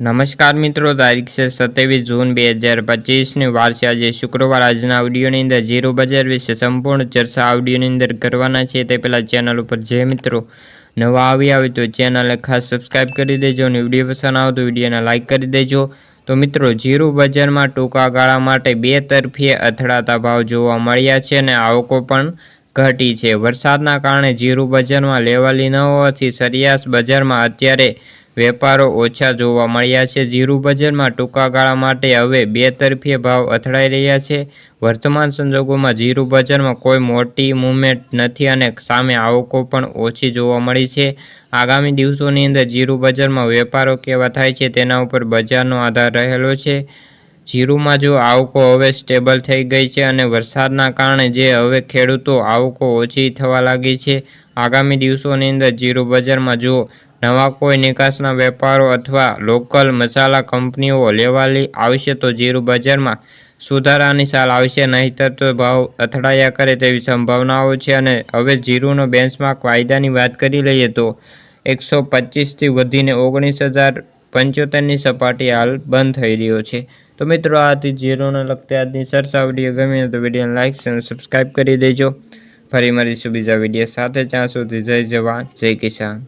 નમસ્કાર મિત્રો, તારીખ છે સત્યાવીસ જૂન બે હજાર પચીસની. વાર આજે શુક્રવાર. આજના ઓડિયોની અંદર જીરો બજાર વિશે સંપૂર્ણ ચર્ચા ઓડિયોની અંદર કરવાના છે તે પહેલાં ચેનલ ઉપર જે મિત્રો નવા આવી આવે તો ચેનલને ખાસ સબસ્ક્રાઈબ કરી દેજો અને વીડિયો પસંદ આવે તો વિડીયોને લાઇક કરી દેજો. તો મિત્રો જીરો બજારમાં ટૂંકા ગાળા માટે બે તરફી અથડાતા ભાવ જોવા મળ્યા છે અને આવકો પણ ઘટી છે. વરસાદના કારણે જીરું બજારમાં લેવાલી ન હોવાથી સરિયાસ બજારમાં અત્યારે વેપારો ઓછા જોવા મળ્યા છે. જીરું બજારમાં ટૂંકા ગાળા માટે હવે બે તરફી ભાવ અથડાઈ રહ્યા છે. વર્તમાન સંજોગોમાં જીરું બજારમાં કોઈ મોટી મૂવમેન્ટ નથી અને સામે આવકો પણ ઓછી જોવા મળી છે. આગામી દિવસોની અંદર જીરું બજારમાં વેપારો કેવા થાય છે તેના ઉપર બજારનો આધાર રહેલો છે. જીરુમાં જો આવકો હવે સ્ટેબલ થઈ ગઈ છે અને વરસાદના કારણે જે હવે ખેડૂતો આવકો ઓછી થવા લાગી છે, આગામી દિવસોની અંદર જીરું બજારમાં જો નવા કોઈ નિકાસના વેપારો અથવા લોકલ મસાલા કંપનીઓ લેવાલી આવશે તો જીરું બજારમાં સુધારાની સાલ આવશે, નહીંતર તો ભાવ અથડાયા કરે તેવી સંભાવનાઓ છે. અને હવે જીરુનો બેન્ચમાર્ક વાયદાની વાત કરી લઈએ તો એકસો પચીસથી વધીને ઓગણીસ હજાર પંચોતેરની સપાટી હાલ બંધ થઈ રહ્યો છે. તો મિત્રો આથી જીરોને લગતી આજની ચર્ચા વીડિયો ગમે તો વિડીયોને લાઇક અને સબસ્ક્રાઈબ કરી દેજો. ફરી મળીશું બીજા વીડિયો સાથે. જ્યાં સુધી જય જવાન, જય કિસાન.